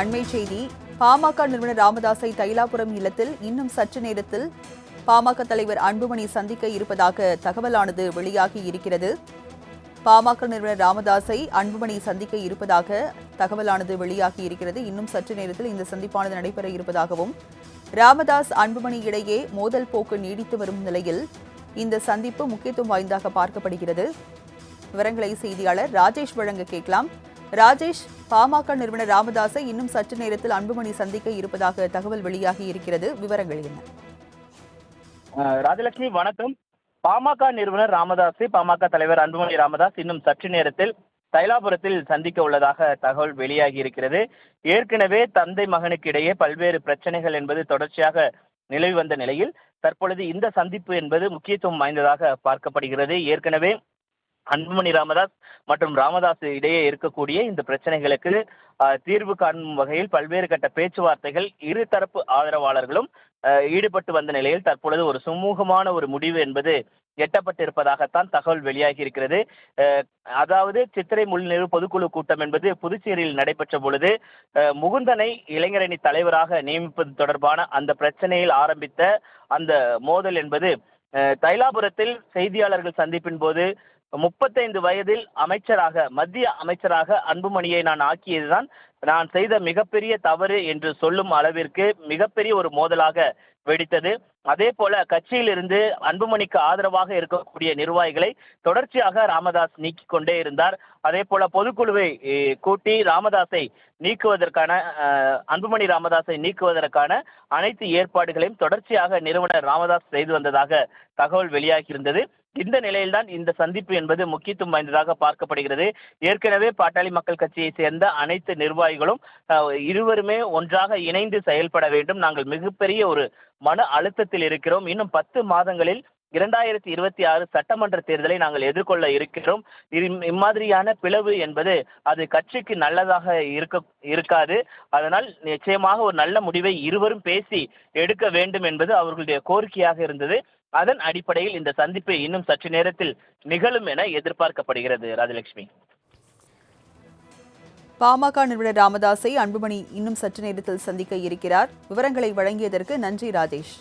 அண்மை செய்தி பாமக நிறுவனர் ராமதாஸை தைலாபுரம் இல்லத்தில் இன்னும் சற்று நேரத்தில் பாமக தலைவர் அன்புமணி சந்திக்க இருப்பதாக தகவலானது வெளியாகி இருக்கிறது. பாமக நிறுவனர் ராமதாஸை அன்புமணி சந்திக்க இருப்பதாக தகவலானது வெளியாகி இருக்கிறது. இன்னும் சற்று நேரத்தில் இந்த சந்திப்பானது நடைபெற இருப்பதாகவும் ராமதாஸ் அன்புமணி இடையே மோதல் போக்கு நீடித்து வரும் நிலையில் இந்த சந்திப்பு முக்கியத்துவம் வாய்ந்ததாக பார்க்கப்படுகிறது. விவரங்களை செய்தியாளர் ராஜேஷ் வழங்க கேட்கலாம். ராஜேஷ் பாமக நிறுவனர் ராமதாஸை இன்னும் சற்று நேரத்தில் அன்புமணி சந்திக்க இருப்பதாக தகவல் வெளியாகி இருக்கிறது. விவரங்கள் என்ன? ராஜலட்சுமி வணக்கம். பாமக நிறுவனர் ராமதாஸை பாமக தலைவர் அன்புமணி ராமதாஸ் இன்னும் சற்று நேரத்தில் தைலாபுரத்தில் சந்திக்க உள்ளதாக தகவல் வெளியாகி இருக்கிறது. ஏற்கனவே தந்தை மகனுக்கு இடையே பல்வேறு பிரச்சனைகள் என்பது தொடர்ச்சியாக நிலவி வந்த நிலையில் தற்பொழுது இந்த சந்திப்பு என்பது முக்கியத்துவம் வாய்ந்ததாக பார்க்கப்படுகிறது. ஏற்கனவே அன்புமணி ராமதாஸ் மற்றும் ராமதாஸ் இடையே இருக்கக்கூடிய இந்த பிரச்சனைகளுக்கு தீர்வு காணும் வகையில் பல்வேறு கட்ட பேச்சுவார்த்தைகள் இரு தரப்பு ஆதரவாளர்களும் ஈடுபட்டு வந்த நிலையில் தற்பொழுது ஒரு சுமூகமான ஒரு முடிவு என்பது எட்டப்பட்டிருப்பதாகத்தான் தகவல் வெளியாகி இருக்கிறது அதாவது சித்திரை முழுநிறு பொதுக்குழு கூட்டம் என்பது புதுச்சேரியில் நடைபெற்ற பொழுது முகுந்தனை இளைஞரணி தலைவராக நியமிப்பது தொடர்பான அந்த பிரச்சனையில் ஆரம்பித்த அந்த மோதல் என்பது தைலாபுரத்தில் செய்தியாளர்கள் சந்திப்பின் போது முப்பத்தைந்து வயதில் அமைச்சராக மத்திய அமைச்சராக அன்புமணியை நான் ஆக்கியதுதான். நான் செய்த மிகப்பெரிய தவறு என்று சொல்லும் அளவிற்கு மிகப்பெரிய ஒரு மோதலாக வெடித்தது. அதே போல கட்சியிலிருந்து அன்புமணிக்கு ஆதரவாக இருக்கக்கூடிய நிர்வாகிகளை தொடர்ச்சியாக ராமதாஸ் நீக்கிக் கொண்டே இருந்தார். அதே போல பொதுக்குழுவை கூட்டி ராமதாஸை நீக்குவதற்கான அன்புமணி ராமதாஸை நீக்குவதற்கான அனைத்து ஏற்பாடுகளையும் தொடர்ச்சியாக நிறுவனர் ராமதாஸ் செய்து வந்ததாக தகவல் வெளியாகியிருந்தது. இந்த நிலையில்தான் இந்த சந்திப்பு என்பது முக்கியத்துவம் வாய்ந்ததாக பார்க்கப்படுகிறது. ஏற்கனவே பாட்டாளி மக்கள் கட்சியை சேர்ந்த அனைத்து நிர்வாகிகளும் இருவருமே ஒன்றாக இணைந்து செயல்பட வேண்டும். நாங்கள் மிகப்பெரிய ஒரு மன அழுத்தத்தில் இருக்கிறோம். இன்னும் பத்து மாதங்களில் இரண்டாயிரத்தி இருபத்தி ஆறு சட்டமன்ற தேர்தலை நாங்கள் எதிர்கொள்ள இருக்கிறோம். இது இம்மாதிரியான பிளவு என்பது அது கட்சிக்கு நல்லதாக இருக்க இருக்காது. அதனால் நிச்சயமாக ஒரு நல்ல முடிவை இருவரும் பேசி எடுக்க வேண்டும் என்பது அவர்களுடைய கோரிக்கையாக இருந்தது. அதன் அடிப்படையில் இந்த சந்திப்பு இன்னும் சற்று நேரத்தில் நிகழும் என எதிர்பார்க்கப்படுகிறது ராஜலட்சுமி. பாமக நிறுவனர் ராமதாஸை அன்புமணி இன்னும் சற்று நேரத்தில் சந்திக்க இருக்கிறார். விவரங்களை வழங்கியதற்கு நன்றி ராஜேஷ்.